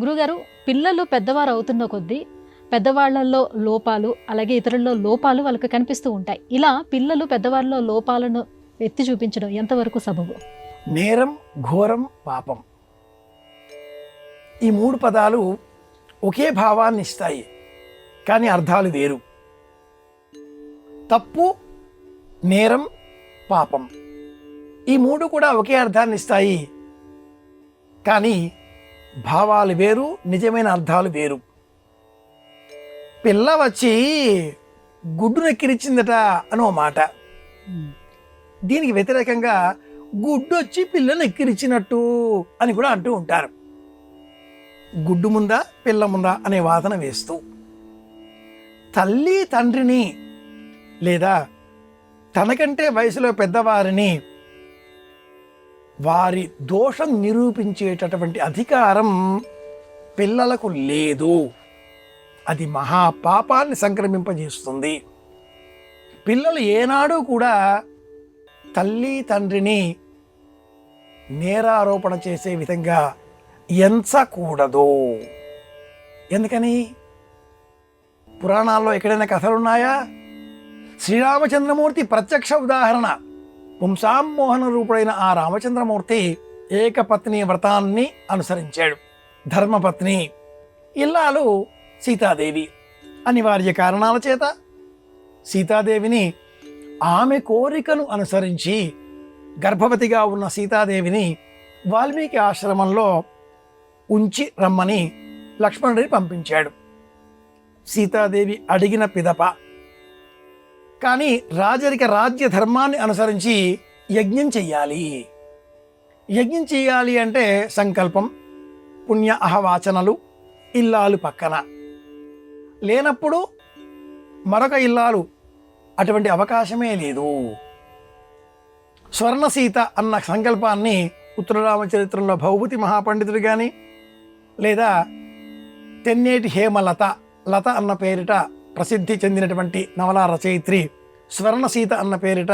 గురుగారు పిల్లలు పెద్దవారు అవుతున్న కొద్దీ పెద్దవాళ్ళలో లోపాలు అలాగే ఇతరుల్లో లోపాలు వాళ్ళకి కనిపిస్తూ ఉంటాయి. ఇలా పిల్లలు పెద్దవాళ్ళలో లోపాలను ఎత్తి చూపించడం ఎంతవరకు సబబు? నేరం ఘోరం పాపం. ఈ మూడు పదాలు ఒకే భావాన్ని ఇస్తాయి కానీ అర్థాలు వేరు. తప్పు నేరం పాపం. ఈ మూడు కూడా ఒకే అర్థాన్ని ఇస్తాయి కానీ భావాలు వేరు నిజమైన అర్థాలు వేరు. పిల్ల వచ్చి గుడ్డు నెక్కిరిచ్చిందట అని ఓ మాట. దీనికి వ్యతిరేకంగా గుడ్డు వచ్చి పిల్లను ఎక్కిరిచ్చినట్టు అని కూడా అంటూ ఉంటారు. గుడ్డు ముందా పిల్ల ముందా అనే వాదన వేస్తూ. తల్లి తండ్రిని లేదా తనకంటే వయసులో పెద్దవారిని వారి దోషం నిరూపించేటటువంటి అధికారం పిల్లలకు లేదు. అది మహాపాపాన్ని సంక్రమింపజేస్తుంది. పిల్లలు ఏనాడు కూడా తల్లి తండ్రిని నేరారోపణ చేసే విధంగా ఎంచకూడదు. ఎందుకని? పురాణాల్లో ఎక్కడైనా కథలున్నాయా? శ్రీరామచంద్రమూర్తి ప్రత్యక్ష ఉదాహరణ. పుంసామోహన రూపుడైన ఆ రామచంద్రమూర్తి ఏకపత్ని వ్రతాన్ని అనుసరించాడు. ధర్మపత్ని ఇల్లాలు సీతాదేవి అనివార్య కారణాల చేత సీతాదేవిని ఆమె కోరికను అనుసరించి గర్భవతిగా ఉన్న సీతాదేవిని వాల్మీకి ఆశ్రమంలో ఉంచి రమ్మని లక్ష్మణుడిని పంపించాడు. సీతాదేవి అడిగిన పిదప కానీ రాజరిక రాజ్య ధర్మాన్ని అనుసరించి యజ్ఞం చెయ్యాలి. యజ్ఞం చెయ్యాలి అంటే సంకల్పం పుణ్య అహవాచనలు ఇల్లాలు పక్కన. లేనప్పుడు మరొక ఇల్లాలు అటువంటి అవకాశమే లేదు. స్వర్ణసీత అన్న సంకల్పాన్ని ఉత్తరరామచరిత్రంలో భౌభూతి మహాపండితుడు కానీ లేదా తెన్నేటి హేమలత లత అన్న పేరిట ప్రసిద్ధి చెందినటువంటి నవలా రచయిత్రి స్వర్ణ సీత అన్న పేరిట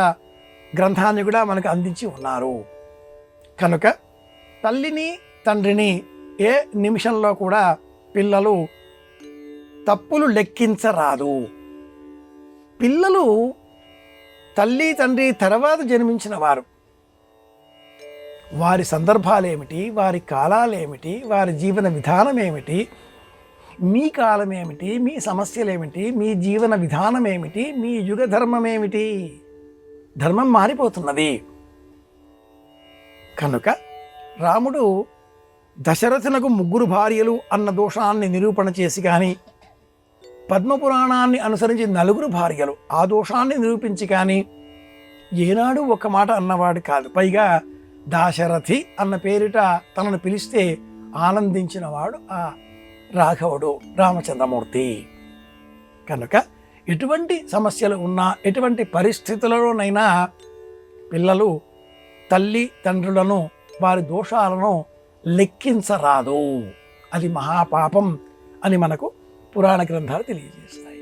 గ్రంథాన్ని కూడా మనకు అందించి ఉన్నారు. కనుక తల్లిని తండ్రిని ఏ నిమిషంలో కూడా పిల్లలు తప్పులు లెక్కించరాదు. పిల్లలు తల్లి తండ్రి తర్వాత జన్మించిన వారు. వారి సందర్భాలు ఏమిటి వారి కాలాలు ఏమిటి వారి జీవన విధానం ఏమిటి మీ కాలం ఏమిటి? మీ సమస్యలు ఏమిటి? మీ జీవన విధానం ఏమిటి? మీ యుగ ధర్మం ఏమిటి? ధర్మం మారిపోతున్నది. కనుక రాముడు దశరథునకు ముగ్గురు భార్యలు అన్న దోషాన్ని నిరూపణ చేసి కానీ పద్మపురాణాన్ని అనుసరించి నలుగురు భార్యలు ఆ దోషాన్ని నిరూపించి కానీ ఏనాడు ఒక మాట అన్నవాడు కాదు. పైగా దాశరథి అన్న పేరిట తనను పిలిస్తే ఆనందించినవాడు ఆ రాఘవుడు రామచంద్రమూర్తి. కనుక ఎటువంటి సమస్యలు ఉన్నా ఎటువంటి పరిస్థితులలోనైనా పిల్లలు తల్లి తండ్రులను వారి దోషాలను లెక్కించరాదు. అది మహాపాపం అని మనకు పురాణ గ్రంథాలు తెలియజేస్తాయి.